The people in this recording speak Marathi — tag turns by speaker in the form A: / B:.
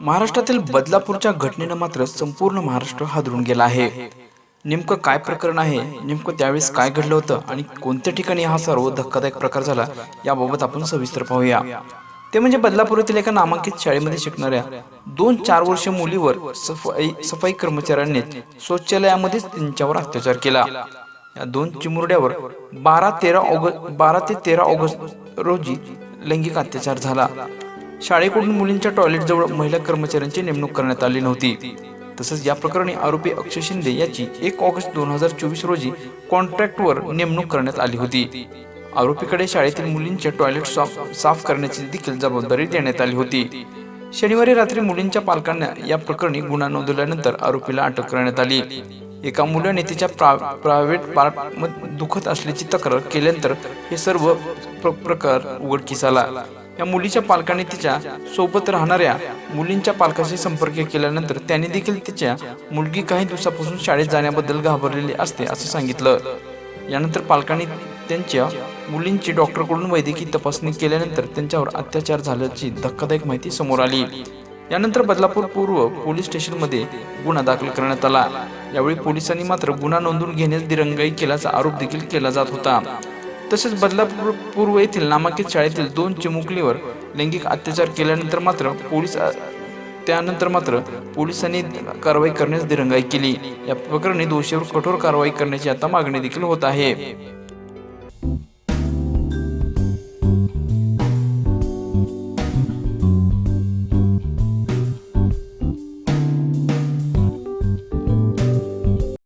A: महाराष्ट्रातील बदलापूरच्या घटनेनं मात्र संपूर्ण महाराष्ट्र हादरून गेला आहे. नेमकं काय प्रकरण आहे? नेमकं त्यावेळेस काय घडलं होतं? आणि कोणत्या ठिकाणी हा सर्व धक्कादायक प्रकार झाला? याबाबत आपण सविस्तर पाहूया. ते म्हणजे बदलापूर येथील एका नामांकित शाळेमध्ये शिकणाऱ्या दोन चार वर्ष मुलीवर सफाई सफाई कर्मचाऱ्यांनी शौचालयामध्येच त्यांच्यावर अत्याचार केला. या दोन चिमुरड्यावर बारा तेरा ऑगस्ट बारा ते तेरा ऑगस्ट रोजी लैंगिक अत्याचार झाला. शाळेकडून मुलींच्या टॉयलेटजवळ महिला कर्मचाऱ्यांची नेमणूक करण्यात आली नव्हती. तसंच या प्रकरणी आरोपी अक्षय शिंदे याची एक ऑगस्ट दोन हजार चोवीस रोजी कॉन्ट्रॅक्टवर नेमणूक करण्यात आली होती. आरोपीकडे शाळेतील मुलींचे टॉयलेट साफ साफ करण्याची देखील जबाबदारी देण्यात आली होती. शनिवारी रात्री मुलींच्या पालकांना या प्रकरणी गुन्हा नोंदवल्यानंतर आरोपीला अटक करण्यात आली. एका मुलाने तिच्या प्रा प्रायव्हेट पार्ट दुखत असल्याची तक्रार केल्यानंतर हे सर्व प्र प्रकार उघडकीस आला. या मुलीच्या पालकांनी तिच्या सोबत राहणाऱ्या मुलींच्या पालकाशी संपर्क केल्यानंतर त्यांनी देखील तिच्या मुलगी काही दिवसापासून शाळेत जाण्याबद्दल घाबरलेली असते असं सांगितलं. यानंतर पालकांनी त्यांच्या मुलींची डॉक्टरकडून वैद्यकीय तपासणी केल्यानंतर त्यांच्यावर अत्याचार झाल्याची धक्कादायक माहिती समोर आली. यानंतर बदलापूर पूर्व पोलीस स्टेशनमध्ये गुन्हा दाखल करण्यात आला. यावेळी पोलिसांनी मात्र गुन्हा नोंदवून घेण्यास दिरंगाई केल्याचा आरोप देखील केला जात होता. तसेच बदलापूर पूर्व येथील नामांकित शाळेतील दोन चिमुकलीवर लैंगिक अत्याचार केल्यानंतर मात्र पोलीस त्यानंतर मात्र पोलिसांनी कारवाई करण्यास दिरंगाई केली. या प्रकरणी दोषीवर कठोर कारवाई करण्याची आता मागणी देखील होत आहे.